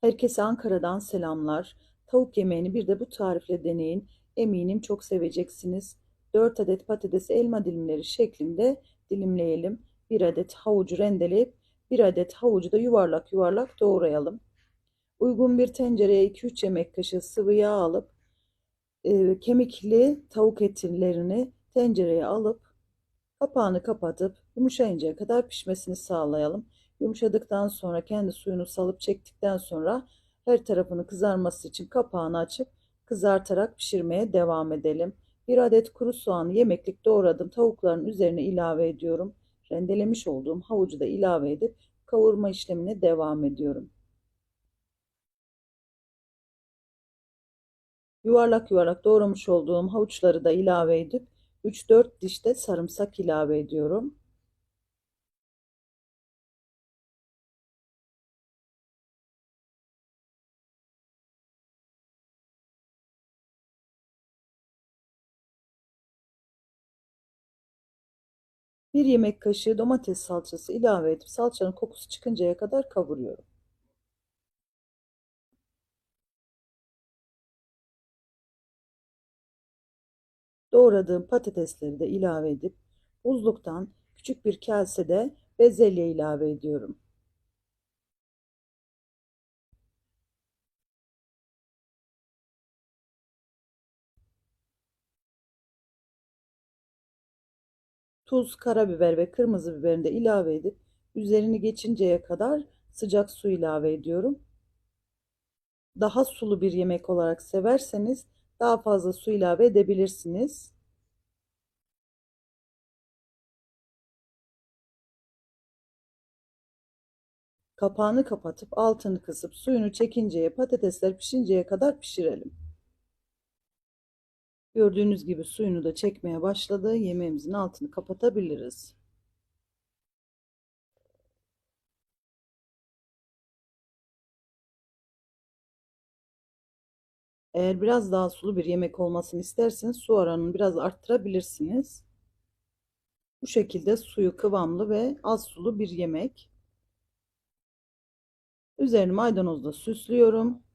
Herkese Ankara'dan selamlar. Tavuk yemeğini bir de bu tarifle deneyin. Eminim çok seveceksiniz. 4 adet patatesi elma dilimleri şeklinde dilimleyelim. 1 adet havucu rendeleyip 1 adet havucu da yuvarlak yuvarlak doğrayalım. Uygun bir tencereye 2-3 yemek kaşığı sıvı yağ alıp e, kemikli tavuk etlerini tencereye alıp kapağını kapatıp yumuşayıncaya kadar pişmesini sağlayalım. Yumuşadıktan sonra kendi suyunu salıp çektikten sonra her tarafını kızarması için kapağını açıp kızartarak pişirmeye devam edelim. Bir adet kuru soğanı yemeklik doğradım. Tavukların üzerine ilave ediyorum. Rendelemiş olduğum havucu da ilave edip kavurma işlemine devam ediyorum. Yuvarlak yuvarlak doğramış olduğum havuçları da ilave edip 3-4 diş de sarımsak ilave ediyorum. Bir yemek kaşığı domates salçası ilave edip salçanın kokusu çıkıncaya kadar kavuruyorum. Doğradığım patatesleri de ilave edip buzluktan küçük bir kasede bezelye ilave ediyorum. Tuz, karabiber ve kırmızı biberini de ilave edip üzerini geçinceye kadar sıcak su ilave ediyorum. Daha sulu bir yemek olarak severseniz daha fazla su ilave edebilirsiniz. Kapağını kapatıp altını kısıp suyunu çekinceye patatesler pişinceye kadar pişirelim. Gördüğünüz gibi suyunu da çekmeye başladı. Yemeğimizin altını kapatabiliriz. Eğer biraz daha sulu bir yemek olmasını isterseniz su oranını biraz arttırabilirsiniz. Bu şekilde suyu kıvamlı ve az sulu bir yemek. Üzerini maydanozla süslüyorum.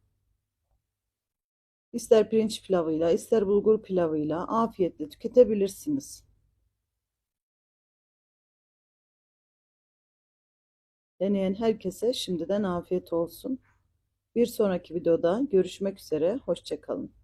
İster pirinç pilavıyla, ister bulgur pilavıyla afiyetle tüketebilirsiniz. Deneyen herkese şimdiden afiyet olsun. Bir sonraki videoda görüşmek üzere. Hoşçakalın.